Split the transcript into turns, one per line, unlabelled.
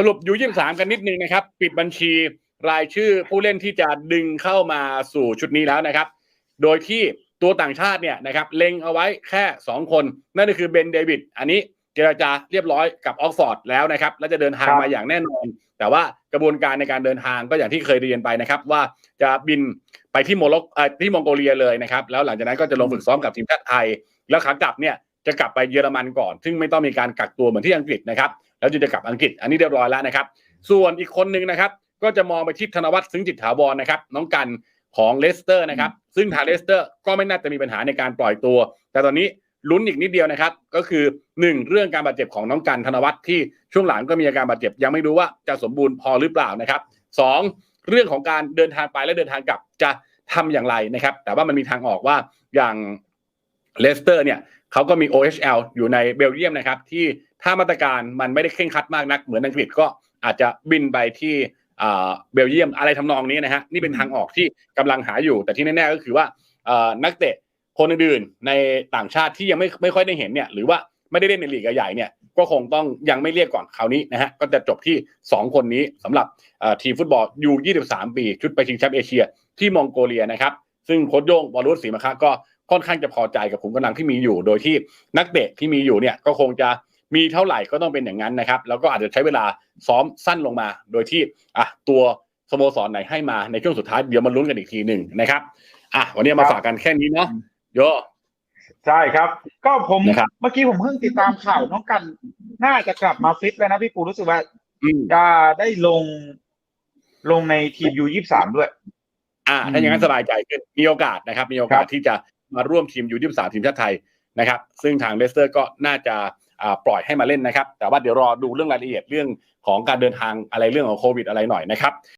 สรุปยูยี่สามกันนิดนึงนะครับ ปิดบัญชีรายชื่อผู้เล่นที่จะดึงเข้ามาสู่ชุดนี้แล้วนะครับ โดยที่ตัวต่างชาติเนี่ยนะครับเล็งเอาไว้แค่ 2 คน นั่นก็คือเบนเดวิดอันนี้เจรจาเรียบร้อยกับออกฟอร์ดแล้วนะครับ และจะเดินทาง
ครับ
มาอย่างแน่นอน แต่ว่ากระบวนการในการเดินทางก็อย่างที่เคยเรียนไปนะครับ ว่าจะบินไปที่โมร็อกเอ่อที่มองโกเลียเลยนะครับ แล้วหลังจากนั้นก็จะลงฝึกซ้อมกับทีมชาติไทย แล้วขากลับเนี่ย จะกลับไปเยอรมันก่อน ซึ่งไม่ต้องมีการกักตัวเหมือนที่อังกฤษนะครับ แล้วจึงจะกลับอังกฤษ อันนี้เรียบร้อยแล้วนะครับ ส่วนอีกคนหนึ่งนะครับ ก็จะมองไปที่ธนวัฒน์ซึ้งจิตถาวรนะครับ น้องกันของเลสเตอร์นะครับ ซึ่งทางเลสเตอร์ก็ไม่น่าจะมีปัญหาในการปล่อยตัว แต่ตอนนี้ลุ้นอีกนิดเดียวนะครับ ก็คือหนึ่งเรื่องการบาดเจ็บของน้องกันธนวัฒน์ที่ช่วงหลังก็มีอาการบาดเจ็บยังไม่รู้ว่าจะสมบูรณ์พอหรือเปล่านะครับสองเรื่องของการเดินทางไปและเดินทางกลับจะทำอย่างไรนะครับ แต่ว่ามันมีทางออกว่าอย่างเลสเตอร์เนี่ย เขาก็มี OHL อยู่ในเบลเยียมนะครับ ที่ถ้ามาตรการมันไม่ได้เคร่งครัดมากนัก เหมือนอังกฤษก็อาจจะบินไปที่เบลเยียมอะไรทำนองนี้นะฮะนี่เป็นทางออกที่กำลังหาอยู่ แต่ที่แน่ๆก็คือว่านักเตะคนอื่นๆในต่างชาติที่ยังไม่ไม่ค่อยได้เห็นเนี่ยหรือว่าไม่ได้เล่นในลีกใหญ่เนี่ยก็คงต้องยังไม่เรียกก่อนคราวนี้นะฮะก็จะจบที่ 2 คนนี้สำหรับทีมฟุตบอลยู23 ปี ชุดไปชิงแชมป์เอเชียที่มองโกเลียนะครับ ซึ่งโค้ชโย่งวอลลุสศรีมะคะก็ ค่อนข้างจะพอใจกับขุมกำลังที่มีอยู่ โดยที่นักเตะที่มีอยู่เนี่ยก็คงจะมีเท่าไหร่ก็ต้องเป็นอย่างนั้นนะครับ แล้วก็อาจจะใช้เวลาซ้อมสั้นลงมา โดยที่อะตัวสโมสรไหนให้มาในช่วงสุดท้ายเดี๋ยวมาลุ้นกันอีกทีหนึ่งนะครับอะวันนี้มาฝากกันแค่นี้เนาะโย
ใช่ครับ ก็ผม
นะครับ
เมื่อกี้ผมเพิ่งติดตามข่าวน้องกัน น่าจะกลับมาฟิตแล้วนะพี่ปูรู้สึกว่า
อืม
จะได้ลงลงในทีมยูยี่สามด้วย
อ่า ถ้าอย่างนั้นสบายใจขึ้นมีโอกาสนะครับ มีโอกาส
ครับ
ที่จะ มาร่วมทีมยูยี่สามทีมชาติไทยนะครับ ซึ่งทางเลสเตอร์ก็น่าจะปล่อยให้มาเล่นนะครับ แต่ว่าเดี๋ยวรอดูเรื่องรายละเอียดเรื่องของการเดินทางอะไรเรื่องของโควิดอะไรหน่อยนะครับ